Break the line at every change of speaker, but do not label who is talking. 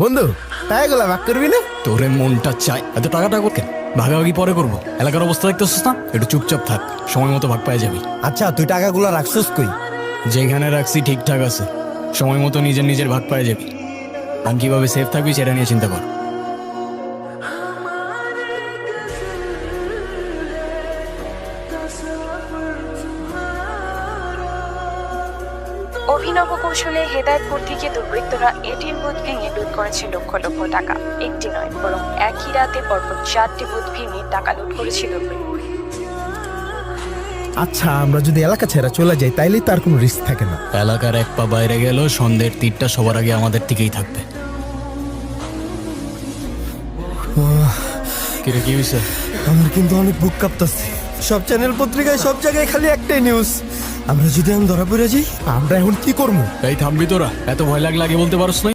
বন্ধু টাকাগুলো ভাগ করবি না?
তোরে মনটা চাই। এত টাকাটা করকেন ভাগাভাগি পরে করব। এলাকার অবস্থা দেখতেছিস না? একটু চুপচাপ থাক সময় মতো ভাগ পাই যাবি।
আচ্ছা তুই টাকাগুলো রাখছিস কই?
যেখানে রাখছি ঠিকঠাক আছে। সময় মতো নিজের নিজের ভাগ পাই যাবি। আর কীভাবে সেফ থাকবি সেটা নিয়ে চিন্তা কর।
অভিনব কৌশলে হেদায়তপুর থেকে দুর্বৃত্তরা এটিএম বুথ ভেঙে করেছে লক্ষ লক্ষ টাকা। একটি নয় বরং একই রাতে পরপর চারটি বুথ ভেঙে টাকা লুট করেছে দুর্বৃত্ত
আচ্ছা আমরা যদি এলাকা ছেড়ে চলে যাই তাইলে তার কোনো রিস্ক থাকে না।
এলাকার এক পা বাইরে গেল সন্ধ্যের তীরটা সবার আগে আমাদের দিকেই থাকবে। কিরে কি হয়েছে?
আমার কিন্তু অনেক বুক কাঁপতাছে। সব চ্যানেল পত্রিকায় সব জায়গায় খালি একটাই নিউজ আমরা যদি আমি ধরা পড়ে যাই আমরা এখন কি করব?
এই থামবি তোরা এত ভয় লাগলে আগে বলতে পারস না।